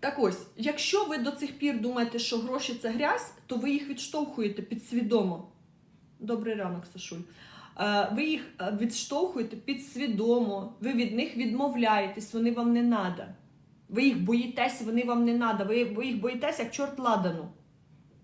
Так ось, якщо ви до цих пір думаєте, що гроші це грязь, то ви їх відштовхуєте підсвідомо. Добрий ранок, Сашуль. Е, Ви їх е, відштовхуєте підсвідомо, ви від них відмовляєтесь, вони вам не надо. Ви їх боїтесь, вони вам не надо. Ви, їх боїтесь, як чорт ладану.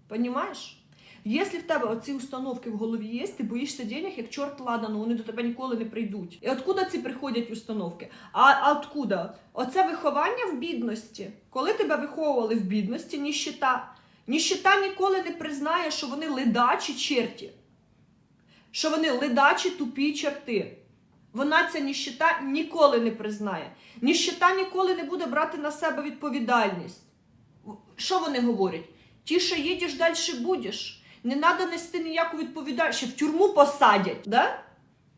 Понімаєш? Якщо в тебе оці установки в голові є, ти боїшся денег, як чорт ладану, вони до тебе ніколи не прийдуть. І откуда ці приходять установки? А, а откуда? Оце виховання в бідності. Коли тебе виховували в бідності, ніщита. Ніщита ніколи не признає, що вони ледачі черті. Що вони ледачі тупі черти. Вона ця ніщита ніколи не признає. Ніщита ніколи не буде брати на себе відповідальність. Що вони говорять? Тіше їдеш, далі будеш. Не треба нести ніяку відповідальність. Ще в тюрму посадять, да?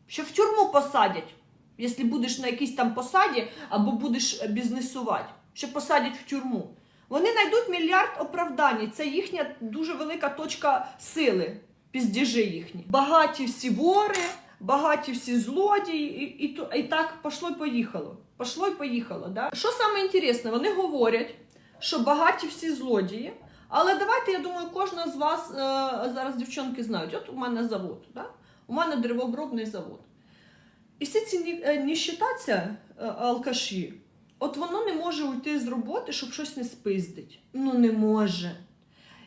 Ще в тюрму посадять. Якщо будеш на якійсь там посаді або будеш е, бізнесувати, ще посадять в тюрму. Вони знайдуть мільярд оправдань. Це їхня дуже велика точка сили, піздіжи їхні. Багаті всі вори, багаті всі злодії, і, і, і так пошло й поїхало. Пошло й поїхало. Да? Що саме інтересне, вони говорять, що багаті всі злодії. Але давайте, я думаю, кожна з вас е, зараз дівчонки знають. От у мене завод, да? у мене деревообробний завод. І всі ці е, ніщитація, е, алкаші, от воно не може уйти з роботи, щоб щось не спиздить. Ну не може.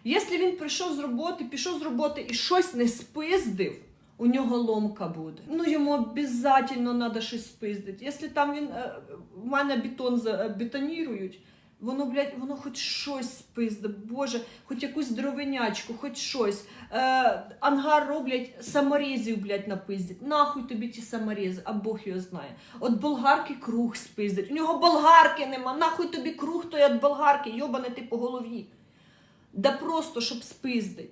Якщо він прийшов з роботи, пішов з роботи і щось не спиздив, у нього ломка буде. Ну йому обов'язково треба щось спиздити. Якщо там він в мене бетон бетонірують, воно, блядь, воно хоч щось спиздить, Боже, хоч якусь дровинячку, хоч щось. Е, ангар роблять саморізів, блядь, напиздять. Нахуй тобі ті саморізи, а Бог його знає. От болгарки круг спиздить. У нього болгарки нема. Нахуй тобі круг той від болгарки, йобане ти по голові. Да просто щоб спиздить.